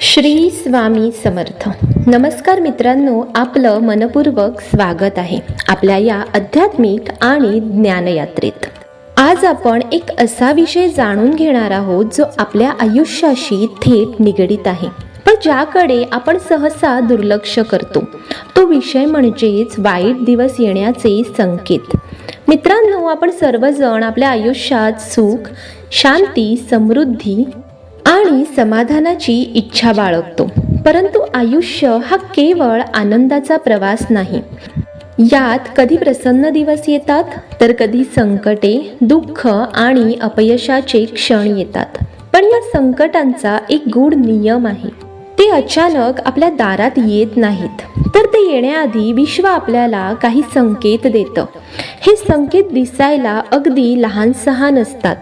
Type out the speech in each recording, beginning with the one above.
श्री स्वामी समर्थ. नमस्कार मित्रांनो आपलं मनपूर्वक स्वागत आहे आपल्या या आध्यात्मिक आणि ज्ञानयात्रेत. आज आपण एक असा विषय जाणून घेणार आहोत जो आपल्या आयुष्याशी थेट निगडीत आहे. पण ज्याकडे आपण सहसा दुर्लक्ष करतो तो विषय म्हणजेच वाईट दिवस येण्याचे संकेत. मित्रांनो आपण सर्वजण आपल्या आयुष्यात सुख शांती समृद्धी आणि समाधानाची इच्छा बाळगतो. परंतु आयुष्य हा केवळ आनंदाचा प्रवास नाही. यात कधी प्रसन्न दिवस येतात तर कधी संकटे दुःख आणि अपयशाचे क्षण येतात. पण या संकटांचा एक गूढ नियम आहे. ते अचानक आपल्या दारात येत नाहीत. तर ते येण्याआधी विश्व आपल्याला काही संकेत देतं. हे संकेत दिसायला अगदी लहान सहान असतात.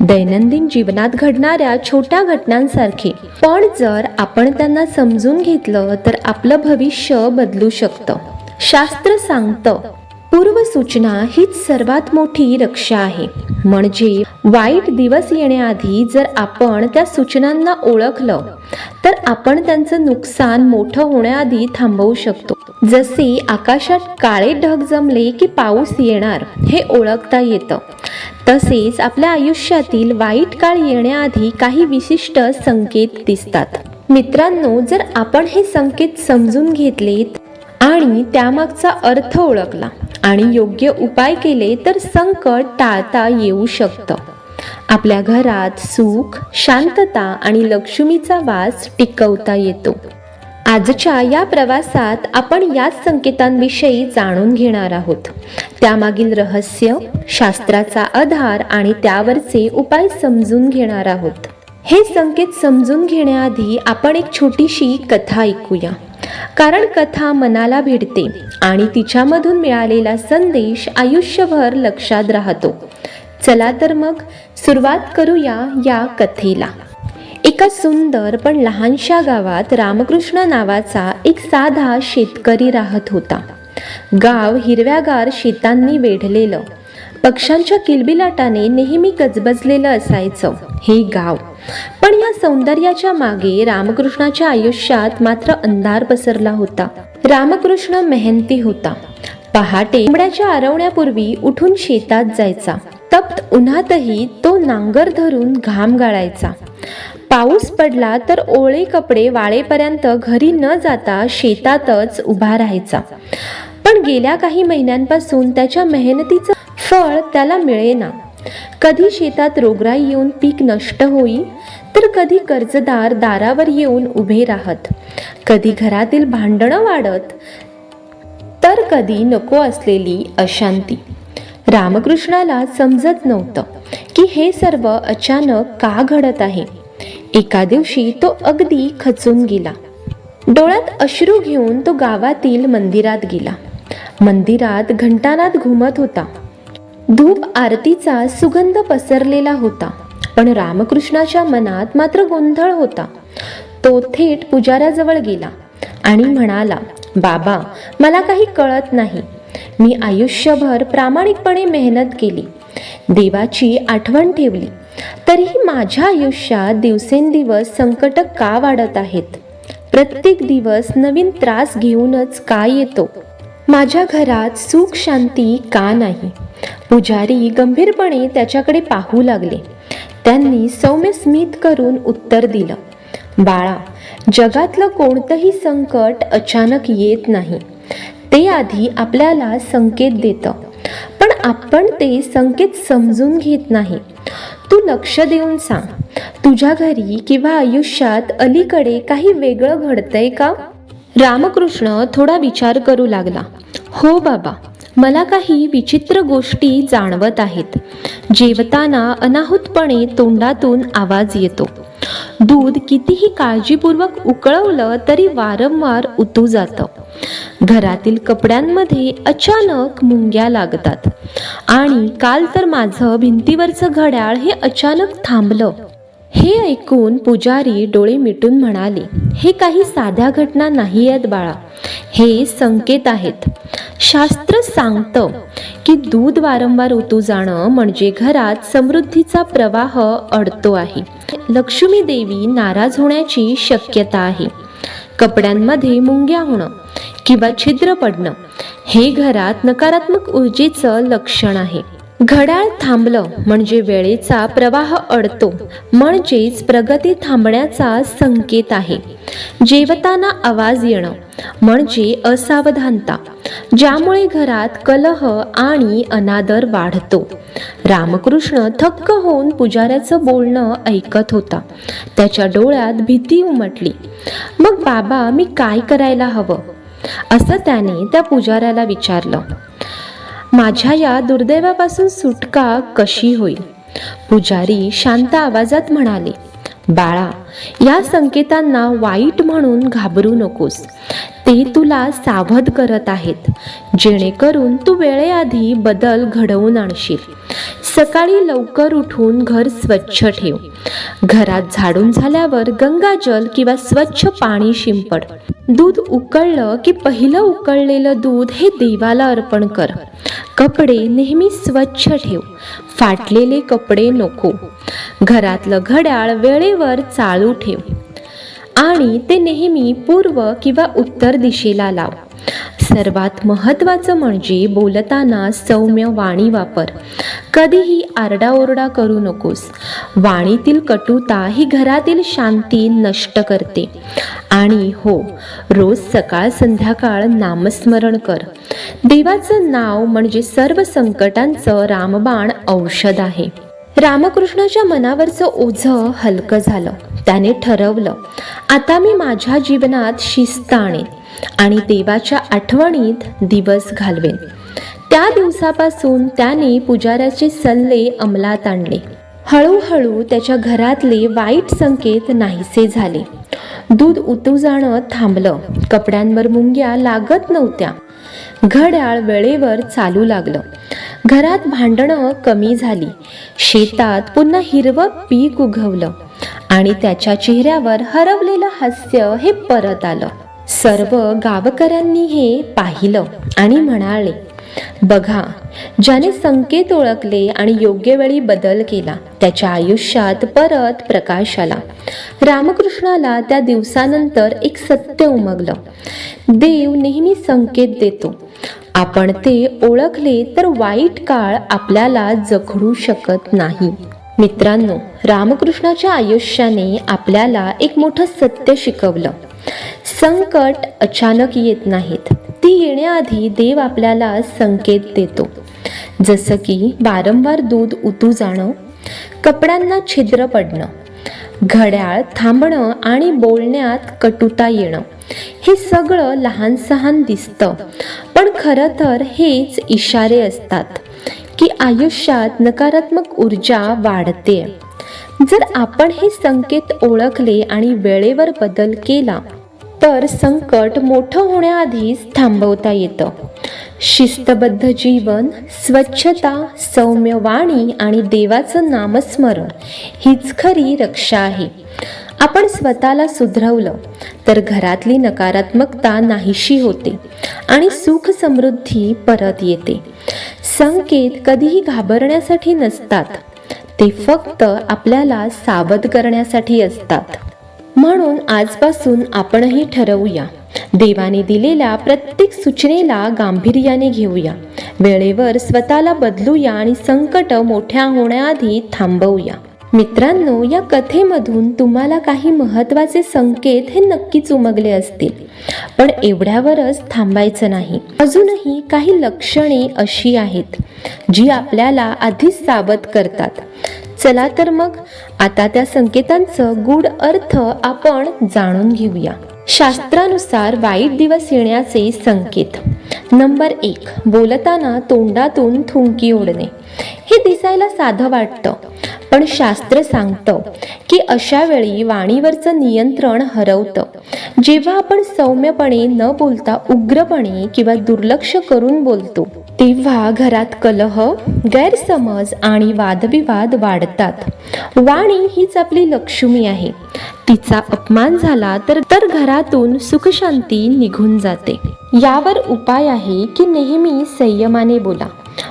दैनंदिन जीवनात घडणाऱ्या छोट्या घटनांसारखे. पण जर आपण त्यांना समजून घेतलं तर आपलं भविष्य बदलू शकतं. शास्त्र सांगतं पूर्वसूचना हीच सर्वात मोठी रक्षा आहे. म्हणजे वाईट दिवस येण्याआधी जर आपण त्या सूचनांना ओळखलं तर आपण त्यांचं नुकसान मोठं होण्याआधी थांबवू शकतो. जसे आकाशात काळे ढग जमले की पाऊस येणार हे ओळखता येतं. तसेच आपल्या आयुष्यातील वाईट काळ येण्याआधी काही विशिष्ट संकेत दिसतात. मित्रांनो जर आपण हे संकेत समजून घेतलेत आणि त्यामागचा अर्थ ओळखला आणि योग्य उपाय केले तर संकट टाळता येऊ शकतं. आपल्या घरात सुख शांतता आणि लक्ष्मीचा वास टिकवता येतो. आजच्या या प्रवासात आपण याच संकेतांविषयी जाणून घेणार आहोत. त्यामागील रहस्य शास्त्राचा आधार आणि त्यावरचे उपाय समजून घेणार आहोत. हे संकेत समजून घेण्याआधी आपण एक छोटीशी कथा ऐकूया. कारण कथा मनाला भिडते आणि तिच्यामधून मिळालेला संदेश आयुष्यभर लक्षात राहतो. चला तर मग सुरुवात करूया या कथेला. एका सुंदर पण लहानशा गावात रामकृष्ण नावाचा एक साधा शेतकरी राहत होता. गाव हिरव्यागार शेतांनी वेढलेलं. पक्ष्यांच्या किलबिलाटाने नेहमी गजबजलेलं असायचं हे गाव. पण या सौंदर्याच्या मागे रामकृष्णाच्या आयुष्यात मात्र अंधार पसरला होता. रामकृष्ण मेहनती होता. पहाटे कोंबड्याच्या आरवण्यापूर्वी उठून शेतात जायचा. तप्त उन्हातही तो नांगर धरून घाम गाळायचा. पाऊस पडला तर ओळे कपडे वाळेपर्यंत घरी न जाता शेतातच उभा राहायचा. पण गेल्या काही महिन्यांपासून त्याच्या मेहनतीचं फळ त्याला मिळेना. कधी शेतात रोगराई येऊन पीक नष्ट होई तर कधी कर्जदार दारावर येऊन उभे राहत. कधी घरातील भांडणं वाढत तर कधी नको असलेली अशांती. रामकृष्णाला समजत नव्हतं की हे सर्व अचानक का घडत आहे. एका दिवशी तो अगदी खचून गेला. डोळ्यात अश्रू घेऊन तो गावातील मंदिरात गेला. मंदिरात घंटानाद घुमत होता. धूप आरतीचा सुगंध पसरलेला होता पण रामकृष्णाच्या मनात मात्र गोंधळ होता. तो थेट पुजाऱ्याजवळ गेला आणि म्हणाला बाबा मला काही कळत नाही. मी आयुष्यभर प्रामाणिकपणे मेहनत केली. देवाची आठवण ठेवली. तरीही माझ्या आयुष्यात दिवसेंदिवस संकट का वाढत आहेत? प्रत्येक दिवस नवीन त्रास घेऊनच का येतो? माझ्या घरात सुख शांती का नाही? पुजारी गंभीरपणे त्याच्याकडे पाहू लागले. त्यांनी सौम्य स्मित करून उत्तर दिलं. बाळा जगातलं कोणतंही संकट अचानक येत नाही. ते आधी आपल्याला संकेत देतं. पण आपण ते संकेत समजून घेत नाही. तू लक्ष देऊन सांग तुझ्या घरी किंवा आयुष्यात अलीकडे काही वेगळं घडतंय का? रामकृष्ण थोडा विचार करू लागला. हो बाबा मला काही विचित्र गोष्टी जाणवत आहेत. जेवताना अनाहूतपणे तोंडातून आवाज येतो. दूध कितीही काळजीपूर्वक उकळवलं तरी वारंवार उतू जातं. घरातील कपड्यांमध्ये अचानक मुंग्या लागतात. आणि काल तर माझं भिंतीवरचं घड्याळ हे अचानक थांबलं. हे ऐकून पुजारी डोळे मिटून म्हणाले हे काही साध्या घटना नाही आहेत बाळा. हे संकेत आहेत. शास्त्र सांगतं की दूध वारंवार ओतू जाणं म्हणजे घरात समृद्धीचा प्रवाह अडतो आहे. लक्ष्मी देवी नाराज होण्याची शक्यता आहे. कपड्यांमध्ये मुंग्या होणं किंवा छिद्र पडणं हे घरात नकारात्मक ऊर्जेचं लक्षण आहे. घड्याळ थांबलं म्हणजे वेळेचा प्रवाह अडतो म्हणजेच प्रगती थांबण्याचा संकेत आहे. जेवताना आवाज येणं म्हणजे असावधानता ज्यामुळे घरात कलह आणि अनादर वाढतो. रामकृष्ण थक्क होऊन पुजाऱ्याचं बोलणं ऐकत होता. त्याच्या डोळ्यात भीती उमटली. मग बाबा मी काय करायला हवं? असं त्याने त्या पुजाऱ्याला विचारलं. माझ्या या दुर्दैवापासून सुटका कशी होईल? पुजारी शांत आवाजात म्हणाले बाळा या संकेतांना वाईट म्हणून घाबरू नकोस. ते तुला सावध करत आहेत. जेणेकरून तू वेळेआधी बदल घडवून आणशील. सकाळी लवकर उठून घर स्वच्छ ठेव. घरात झाडून झाल्यावर गंगाजल किंवा स्वच्छ पाणी शिंपड. दूध उकळलं की पहिलं उकळलेलं दूध हे देवाला अर्पण कर. कपडे नेहमी स्वच्छ ठेव. फाटलेले कपडे नको. घरातलं घड्याळ वेळेवर चालू ठेव. आणि ते नेहमी पूर्व किंवा उत्तर दिशेला लाव. सर्वात महत्त्वाचं म्हणजे बोलताना सौम्य वाणी वापर. कधीही आरडाओरडा करू नकोस. वाणीतील कटुता ही घरातील शांती नष्ट करते. आणि हो रोज सकाळ संध्याकाळ नामस्मरण कर. देवाचं नाव म्हणजे सर्व संकटांचं रामबाण औषध आहे. रामकृष्णाच्या मनावरचं ओझं हलकं झालं. त्याने ठरवलं आता मी माझ्या जीवनात शिस्त आणेन. आणि देवाच्या आठवणीत दिवस घालवेन. त्या दिवसापासून त्याने पुजाऱ्याचे सल्ले अंमलात आणले. हळूहळू त्याच्या घरातले वाईट संकेत नाहीसे झाले. दूध उतू जाणं थांबलं. कपड्यांवर मुंग्या लागत नव्हत्या. घड्याळ वेळेवर चालू लागलं. घरात भांडणं कमी झाली. शेतात पुन्हा हिरवं पीक उगवलं आणि त्याच्या चेहऱ्यावर हरवलेलं हास्य हे परत आलं. सर्व गावकऱ्यांनी हे पाहिलं आणि म्हणाले बघा ज्याने संकेत ओळखले आणि योग्य वेळी बदल केला त्याच्या आयुष्यात परत प्रकाश आला. रामकृष्णाला त्या दिवसानंतर एक सत्य उमगलं. देव नेहमी संकेत देतो. आपण ते ओळखले तर वाईट काळ आपल्याला जखडू शकत नाही. मित्रांनो रामकृष्णाच्या आयुष्याने आपल्याला एक मोठं सत्य शिकवलं. संकट अचानक येत नाहीत. ती येण्याआधी देव आपल्याला संकेत देतो. जसं की वारंवार दूध उतू जाणं कपड्यांना छिद्र पडणं घड्याळ थांबणं आणि बोलण्यात कटुता येणं हे सगळं लहान सहान दिसतं. पण खरं तर हेच इशारे असतात की आयुष्यात नकारात्मक ऊर्जा वाढते. जर आपण हे संकेत ओळखले आणि वेळेवर बदल केला तर संकट मोठं होण्याआधीच थांबवता येतं. शिस्तबद्ध जीवन स्वच्छता सौम्य वाणी आणि देवाचं नामस्मरण हीच खरी रक्षा आहे. आपण स्वतःला सुधरवलं तर घरातली नकारात्मकता नाहीशी होते आणि सुख समृद्धी परत येते. संकेत कधीही घाबरण्यासाठी नसतात. ते फक्त आपल्याला सावध करण्यासाठी असतात. म्हणून आजपासून आपणही ठरवूया. देवाने दिलेल्या प्रत्येक सूचनेला गांभीर्याने घेऊया. वेळेवर स्वतःला बदलूया आणि संकट मोठ्या होण्याआधी थांबवूया. मित्रांनो या कथेमधून तुम्हाला काही महत्त्वाचे संकेत हे नक्कीच उमगले असतील. पण एवढ्यावरच थांबायचं नाही. अजूनही काही लक्षणे अशी आहेत जी आपल्याला आधीच सावध करतात. चला तर मग आता त्या संकेतांचं गूढ अर्थ आपण जाणून घेऊया. शास्त्रानुसार वाईट दिवस येण्याचे संकेत. नंबर एक बोलताना तोंडातून थुंकी ओढणे. हे दिसायला साधं वाटतं पण शास्त्र सांगतं की अशा वेळी वाणीवरचं नियंत्रण हरवतं. जेव्हा आपण सौम्यपणे न बोलता उग्रपणे किंवा दुर्लक्ष करून बोलतो तेव्हा घरात कलह गैरसमज आणि वादविवाद वाढतात. वाणी हीच आपली लक्ष्मी आहे. तिचा अपमान झाला तर तर घरातून सुखशांती निघून जाते. यावर उपाय आहे की नेहमी संयमाने बोला.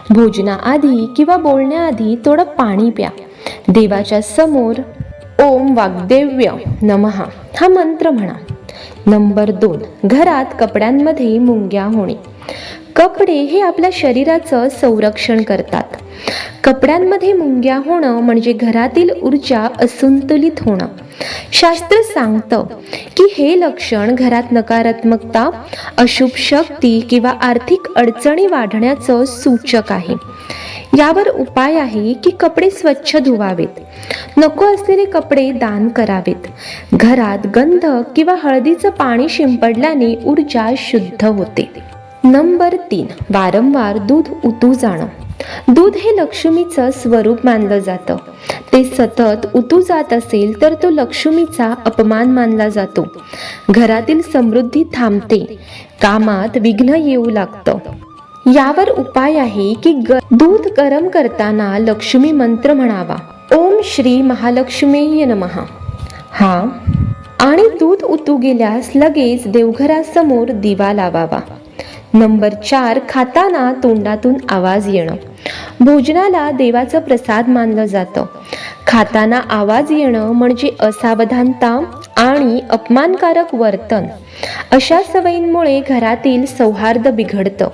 भोजनाआधी किंवा बोलण्याआधी थोडं पाणी प्या. देवाच्या समोर ओम वाग्देव्य नमहा हा मंत्र म्हणा. नंबर दोन. घरात कपड्यांमध्ये मुंग्या होणे. कपडे हे आपल्या शरीराचं संरक्षण करतात. कपड्यांमध्ये मुंग्या होणं म्हणजे घरातील ऊर्जा असंतुलित होणं. शास्त्र सांगतं की हे लक्षण घरात नकारात्मकता अशुभ शक्ती किंवा आर्थिक अडचणी वाढण्याचं सूचक आहे. यावर उपाय आहे की कपडे स्वच्छ धुवावेत. नको असलेले कपडे दान करावेत. घरात गंध किंवा हळदीचं पाणी शिंपडल्याने ऊर्जा शुद्ध होते. नंबर तीन वारंवार दूध उतू जाणं. दूध हे लक्ष्मीचं स्वरूप मानलं जातं. ते सतत उतू जात असेल तर तो लक्ष्मीचा अपमान मानला जातो. घरातील समृद्धी थांबते. कामात विघ्न येऊ लागतं. यावर उपाय आहे की दूध गरम करताना लक्ष्मी मंत्र म्हणावा. ओम श्री महालक्ष्मीय नमहा हा. आणि दूध उतू गेल्यास लगेच देवघरासमोर दिवा लावावा. नंबर चार खाताना तोंडातून आवाज येणं. भोजनाला देवाचं प्रसाद मानलं जातं. खाताना आवाज येणं म्हणजे असावधानता आणि अपमानकारक वर्तन. अशा सवयींमुळे घरातील सौहार्द बिघडतं.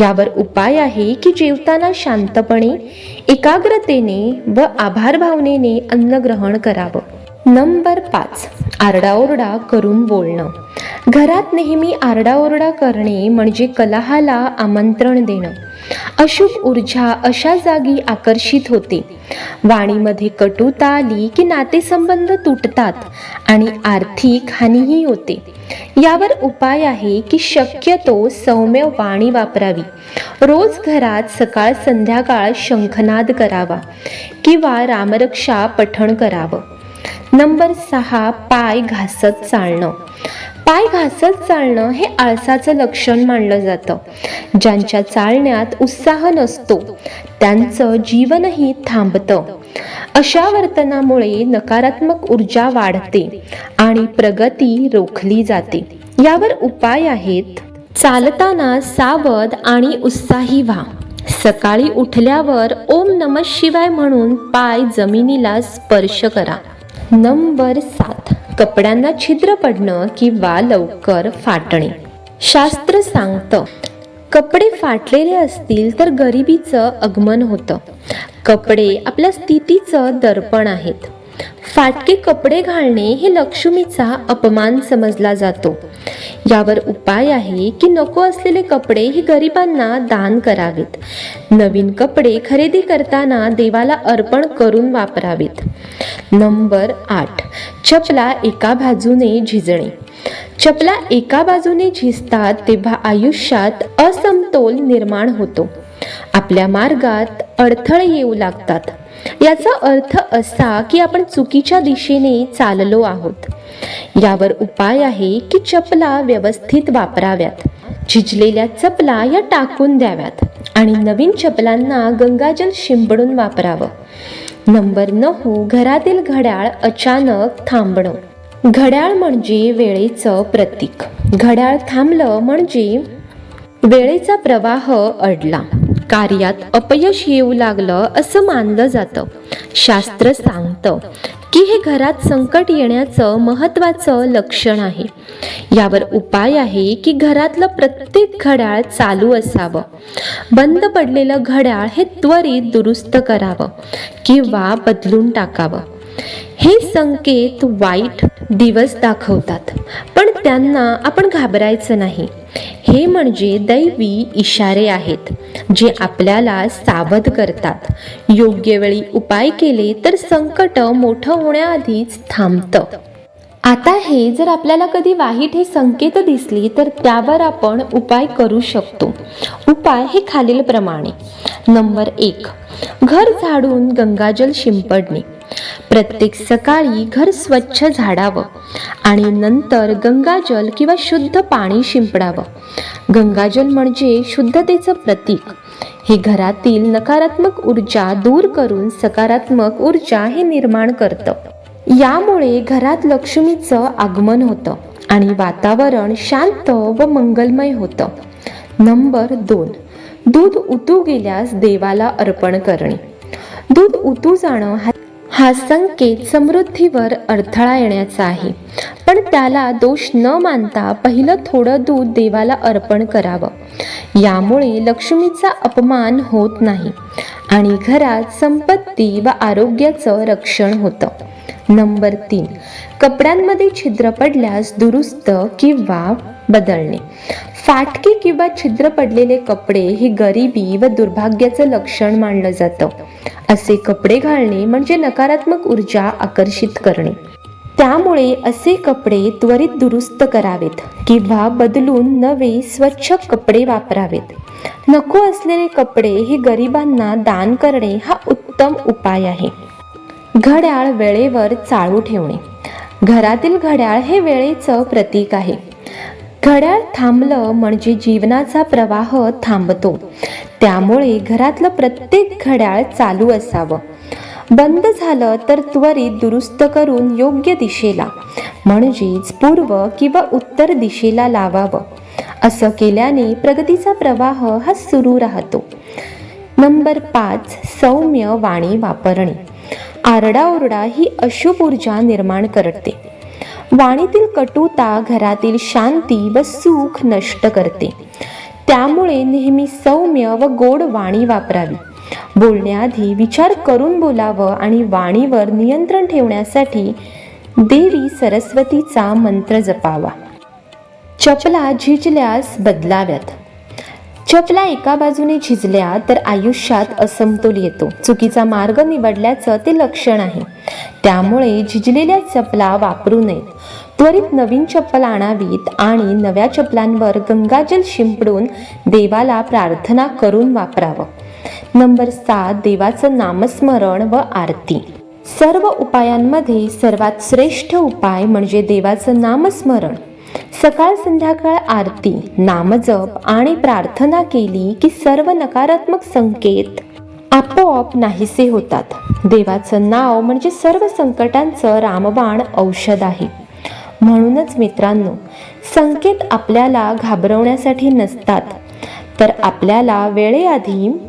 यावर उपाय आहे की जेवताना शांतपणे एकाग्रतेने व आभार भावनेने अन्न ग्रहण करावं. नंबर पाच आरडाओरडा करून बोलणं. घरात नेहमी आरडाओरडा करणे म्हणजे कलहाला आमंत्रण देणं. अशुभ ऊर्जा अशा जागी आकर्षित होते. वाणीमध्ये कटुता आली की नातेसंबंध तुटतात आणि आर्थिक हानीही होते. यावर उपाय आहे की शक्यतो सौम्य वाणी वापरावी. रोज घरात सकाळ संध्याकाळ शंखनाद करावा किंवा रामरक्षा पठण करावं. नंबर सहा पाय घासत चालणं. पाय घासत चालणं हे आळसाचं लक्षण मानलं जातं. ज्यांच्या चालण्यात उत्साह नसतो त्यांचं जीवनही थांबतं. अशा वर्तनामुळे नकारात्मक ऊर्जा वाढते आणि प्रगती रोखली जाते. यावर उपाय आहेत. चालताना सावध आणि उत्साही व्हा. सकाळी उठल्यावर ओम नम शिवाय म्हणून पाय जमिनीला स्पर्श करा. नंबर सात. कपड्यांना छिद्र पडणं किंवा लवकर फाटणे. शास्त्र सांगतं कपडे फाटलेले असतील तर गरिबीचं आगमन होतं. कपडे आपल्या स्थितीचं दर्पण आहेत. फाटके कपडे घालणे हे लक्ष्मीचा अपमान समजला जातो. यावर उपाय आहे की नको असलेले कपडे हे गरिबांना दान करावेत. नवीन कपडे खरेदी करताना देवाला अर्पण करून वापरावेत. नंबर आठ. चपला एका बाजूने झिजणे. चपला एका बाजूने झिजतात तेव्हा आयुष्यात असमतोल निर्माण होतो. आपल्या मार्गात अडथळे येऊ लागतात. याचा अर्थ असा की आपण चुकीच्या दिशेने चाललो आहोत. यावर उपाय आहे की चपला व्यवस्थित वापराव्यात. झिजलेल्या चपला या टाकून द्याव्यात आणि नवीन चपलांना गंगाजल शिंपडून वापरावं. नंबर नऊ घरातील घड्याळ अचानक थांबणं. घड्याळ म्हणजे वेळेचं प्रतीक. घड्याळ थांबलं म्हणजे वेळेचा प्रवाह अडला. कार्यात अपयश येऊ लागलं असं मानलं जातं. शास्त्र सांगतं की हे घरात संकट येण्याचं महत्त्वाचं लक्षण आहे. यावर उपाय आहे की घरातलं प्रत्येक घड्याळ चालू असावं. बंद पडलेलं घड्याळ हे त्वरित दुरुस्त करावं किंवा बदलून टाकावं. हे संकेत वाईट दिवस दाखवतात. पण त्यांना आपण घाबरायचं नाही. हे म्हणजे दैवी इशारे आहेत जे आपल्याला सावध करतात. योग्य वेळी उपाय केले तर संकट मोठं होण्याआधीच थांबतं. आता हे जर आपल्याला कधी वाईट हे संकेत दिसली तर त्यावर आपण उपाय करू शकतो. उपाय हे खालीलप्रमाणे नंबर एक घर झाडून गंगाजल शिंपडणे. प्रत्येक सकाळी घर स्वच्छ झाडावं आणि नंतर गंगाजल किंवा शुद्ध पाणी शिंपडावं. गंगाजल म्हणजे शुद्धतेचं प्रतीक. हे घरातील नकारात्मक ऊर्जा दूर करून सकारात्मक ऊर्जा हे निर्माण करतं. यामुळे घरात लक्ष्मीचं आगमन होतं आणि वातावरण शांत व मंगलमय होतं. नंबर दोन. दूध उतू गेल्यास देवाला अर्पण करणे. दूध उतू जाणं हा हा संकेत समृद्धीवर अडथळा येण्याचा आहे. पण त्याला दोष न मानता पहिलं थोडं दूध देवाला अर्पण करावं. यामुळे लक्ष्मीचा अपमान होत नाही आणि घरात संपत्ती व आरोग्याचं रक्षण होतं. नंबर तीन. कपड्यांमध्ये छिद्र पडल्यास दुरुस्त किंवा बदलणे. फाटके किंवा छिद्र पडलेले कपडे हे गरिबी व दुर्भाग्याचं लक्षण मानलं जातं. असे कपडे घालणे म्हणजे नकारात्मक ऊर्जा आकर्षित करणे. त्यामुळे असे कपडे त्वरित दुरुस्त करावेत किंवा बदलून नवे स्वच्छ कपडे वापरावेत. नको असलेले कपडे हे गरिबांना दान करणे हा उत्तम उपाय आहे. घड्याळ वेळेवर चालू ठेवणे. घरातील घड्याळ हे वेळेचं प्रतीक आहे. घड्याळ थांबलं म्हणजे जीवनाचा प्रवाह थांबतो. त्यामुळे घरातलं प्रत्येक घड्याळ चालू असावं. बंद झालं तर त्वरित दुरुस्त करून योग्य दिशेला म्हणजेच पूर्व किंवा उत्तर दिशेला लावावं. असं केल्याने प्रगतीचा प्रवाह हा सुरू राहतो. नंबर पाच सौम्य वाणी वापरणे. आरडाओरडा ही अशुभ ऊर्जा निर्माण करते. वाणीतील कटुता घरातील शांती व सुख नष्ट करते. त्यामुळे नेहमी सौम्य व गोड वाणी वापरावी. बोलण्याआधी विचार करून बोलावं आणि वाणीवर नियंत्रण ठेवण्यासाठी देवी सरस्वतीचा मंत्र जपावा. चपला झिजल्यास बदलाव्यात. चपला एका बाजूने झिजल्या तर आयुष्यात असमतोल येतो. चुकीचा मार्ग निवडल्याचं ते लक्षण आहे. त्यामुळे झिजलेल्या चपला वापरू नयेत. त्वरित नवीन चप्पल आणावीत आणि नव्या चपलांवर गंगाजल शिंपडून देवाला प्रार्थना करून वापरावं. नंबर सात देवाचं नामस्मरण व आरती. सर्व उपायांमध्ये सर्वात श्रेष्ठ उपाय म्हणजे देवाचं नामस्मरण. सकाळ संध्याकाळ आरती नामजप आणि प्रार्थना केली की सर्व नकारात्मक संकेत आपोआप नाहीसे होतात. देवाचं नाव म्हणजे सर्व संकटांचं रामबाण औषध आहे. म्हणूनच मित्रांनो संकेत आपल्याला घाबरवण्यासाठी नसतात तर आपल्याला वेळेआधी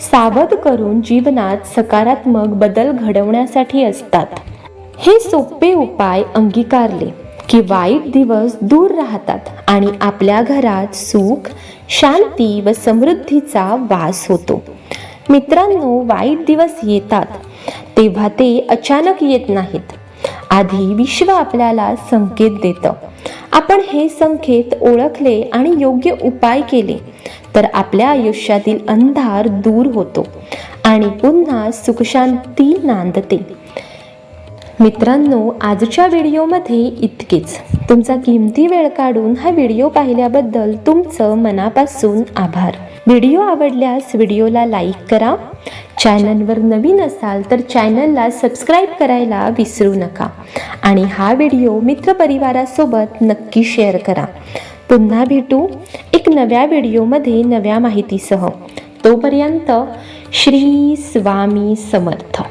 सावध करून जीवनात सकारात्मक बदल घडवण्यासाठी असतात. हे सोपे उपाय अंगीकारले. की वाईट दिवस दूर राहतात आणि आपल्या घरात सुख शांती व समृद्धीचा वास होतो. मित्रांनो वाईट दिवस येतात तेव्हा ते अचानक येत नाहीत. आधी विश्व आपल्याला संकेत देतं. आपण हे संकेत ओळखले आणि योग्य उपाय केले तर आपल्या आयुष्यातील अंधार दूर होतो आणि पुन्हा सुखशांती नांदते. मित्रांनो आजच्या व्हिडिओमध्ये इतकेच. तुमचा किमती वेळ काढून हा व्हिडिओ पाहिल्याबद्दल तुमचं मनापासून आभार. व्हिडिओ आवडल्यास व्हिडिओला लाईक करा. चॅनलवर नवीन असाल तर चॅनलला सबस्क्राईब करायला विसरू नका. आणि हा व्हिडिओ मित्रपरिवारासोबत नक्की शेअर करा. पुन्हा भेटू एक नव्या व्हिडिओमध्ये नव्या माहितीसह. तोपर्यंत श्री स्वामी समर्थ.